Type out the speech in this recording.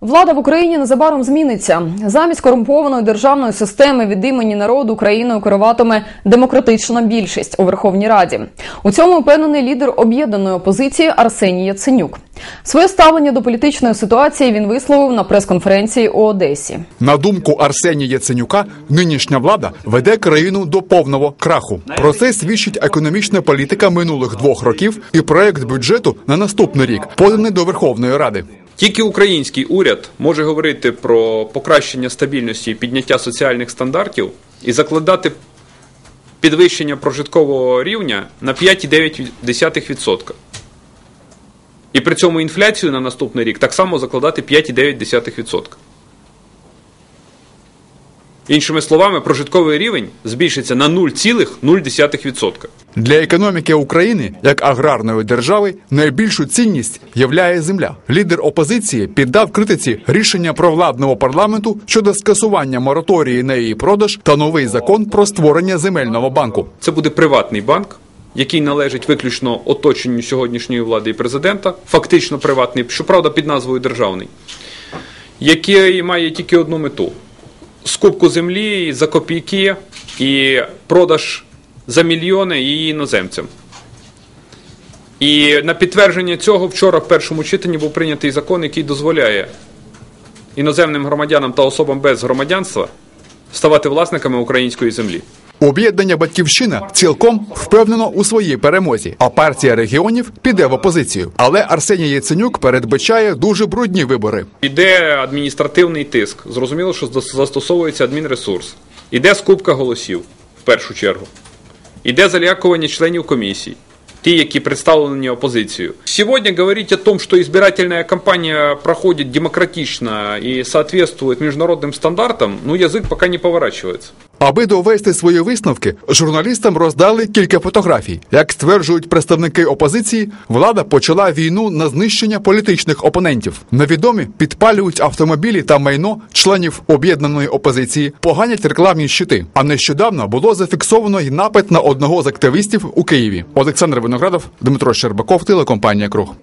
Влада в Україні незабаром зміниться. Замість корумпованої державної системи від імені народу Україною керуватиме демократична більшість у Верховній Раді. У цьому впевнений лідер об'єднаної опозиції Арсеній Яценюк. Своє ставлення до політичної ситуації він висловив на прес-конференції у Одесі. На думку Арсенія Яценюка, нинішня влада веде країну до повного краху. Про це свідчить економічна політика минулих двох років і проект бюджету на наступний рік, поданий до Верховної Ради. Тільки український уряд може говорити про покращення стабільності і підняття соціальних стандартів і закладати підвищення прожиткового рівня на 5,9%. І при цьому інфляцію на наступний рік так само закладати 5,9%. Іншими словами, прожитковий рівень збільшиться на 0,0%. Для економіки України як аграрної держави найбільшу цінність являє земля. Лідер опозиції піддав критиці рішення провладного парламенту щодо скасування мораторії на її продаж та новий закон про створення земельного банку. Це буде приватний банк, який належить виключно оточенню сьогоднішньої влади і президента, фактично приватний, щоправда, під назвою державний, який має тільки одну мету: скупку землі за копійки і продаж за мільйони її іноземцям. І на підтвердження цього вчора в першому читанні був прийнятий закон, який дозволяє іноземним громадянам та особам без громадянства ставати власниками української землі. Об'єднання Батьківщина цілком впевнено у своїй перемозі, а партія регіонів піде в опозицію. Але Арсеній Яценюк передбачає дуже брудні вибори. Іде адміністративний тиск. Зрозуміло, що застосовується адмінресурс. Іде скупка голосів в першу чергу. Іде залякування членів комісій, ті, які представлені опозицією. Сьогодні говорить о том, что избирательная кампания проходит демократично и соответствует международным стандартам, ну язык пока не поворачивается. Аби довести свої висновки, журналістам роздали кілька фотографій. Як стверджують представники опозиції, влада почала війну на знищення політичних опонентів. Невідомі підпалюють автомобілі та майно членів об'єднаної опозиції, поганять рекламні щити. А нещодавно було зафіксовано й напад на одного з активістів у Києві. Олександр Виноградов, Дмитро Щербаков, телекомпанія Круг.